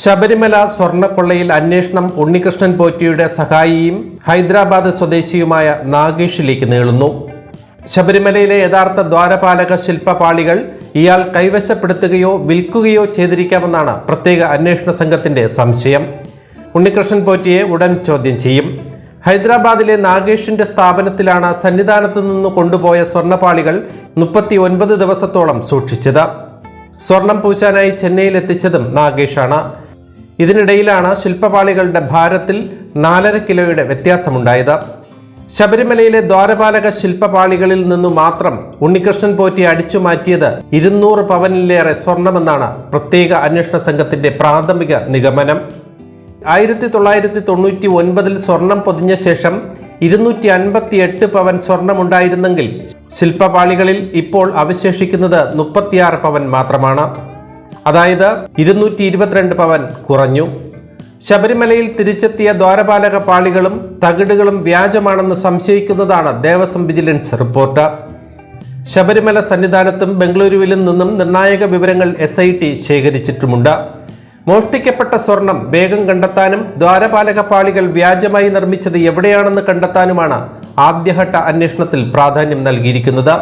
ശബരിമല സ്വർണക്കൊള്ളയിൽ അന്വേഷണം ഉണ്ണികൃഷ്ണൻ പോറ്റിയുടെ സഹായിയും ഹൈദരാബാദ് സ്വദേശിയുമായ നാഗേഷിലേക്ക് നീളുന്നു. ശബരിമലയിലെ യഥാർത്ഥ ദ്വാരപാലക ശില്പപാളികൾ ഇയാൾ കൈവശപ്പെടുത്തുകയോ വിൽക്കുകയോ ചെയ്തിരിക്കാമെന്നാണ് പ്രത്യേക അന്വേഷണ സംഘത്തിന്റെ സംശയം. ഉണ്ണികൃഷ്ണൻ പോറ്റിയെ ഉടൻ ചോദ്യം ചെയ്യും. ഹൈദരാബാദിലെ നാഗേഷിന്റെ സ്ഥാപനത്തിലാണ് സന്നിധാനത്ത് നിന്ന് കൊണ്ടുപോയ സ്വർണപാളികൾ മുപ്പത്തി ഒൻപത് ദിവസത്തോളം സൂക്ഷിച്ചത്. സ്വർണം പൂശാനായി ചെന്നൈയിൽ എത്തിച്ചതും നാഗേഷാണ്. ഇതിനിടയിലാണ് ശില്പപാളികളുടെ ഭാരത്തിൽ നാലര കിലോയുടെ വ്യത്യാസമുണ്ടായത്. ശബരിമലയിലെ ദ്വാരപാലക ശില്പപാളികളിൽ നിന്നു മാത്രം ഉണ്ണികൃഷ്ണൻ പോറ്റി അടിച്ചു മാറ്റിയത് ഇരുന്നൂറ് പവനിലേറെ സ്വർണമെന്നാണ് പ്രത്യേക അന്വേഷണ സംഘത്തിന്റെ പ്രാഥമിക നിഗമനം. ആയിരത്തി തൊള്ളായിരത്തി തൊണ്ണൂറ്റി ഒൻപതിൽ സ്വർണം പൊതിഞ്ഞ ശേഷം ഇരുന്നൂറ്റി അൻപത്തി എട്ട് പവൻ സ്വർണമുണ്ടായിരുന്നെങ്കിൽ ശില്പപാളികളിൽ ഇപ്പോൾ അവശേഷിക്കുന്നത് മുപ്പത്തിയാറ് പവൻ മാത്രമാണ്. അതായത് ഇരുന്നൂറ്റി ഇരുപത്തിരണ്ട് പവൻ കുറഞ്ഞു. ശബരിമലയിൽ തിരിച്ചെത്തിയ ദ്വാരപാലക പാളികളും തകിടുകളും വ്യാജമാണെന്ന് സംശയിക്കുന്നതാണ് ദേവസ്വം വിജിലൻസ് റിപ്പോർട്ട്. ശബരിമല സന്നിധാനത്തും ബംഗളൂരുവിലും നിന്നും നിർണായക വിവരങ്ങൾ എസ് ഐ ടി ശേഖരിച്ചിട്ടുമുണ്ട്. മോഷ്ടിക്കപ്പെട്ട സ്വർണം വേഗം കണ്ടെത്താനും ദ്വാരപാലക പാളികൾ വ്യാജമായി നിർമ്മിച്ചത് എവിടെയാണെന്ന് കണ്ടെത്താനുമാണ് ആദ്യഘട്ട അന്വേഷണത്തിൽ പ്രാധാന്യം നൽകിയിരിക്കുന്നത്.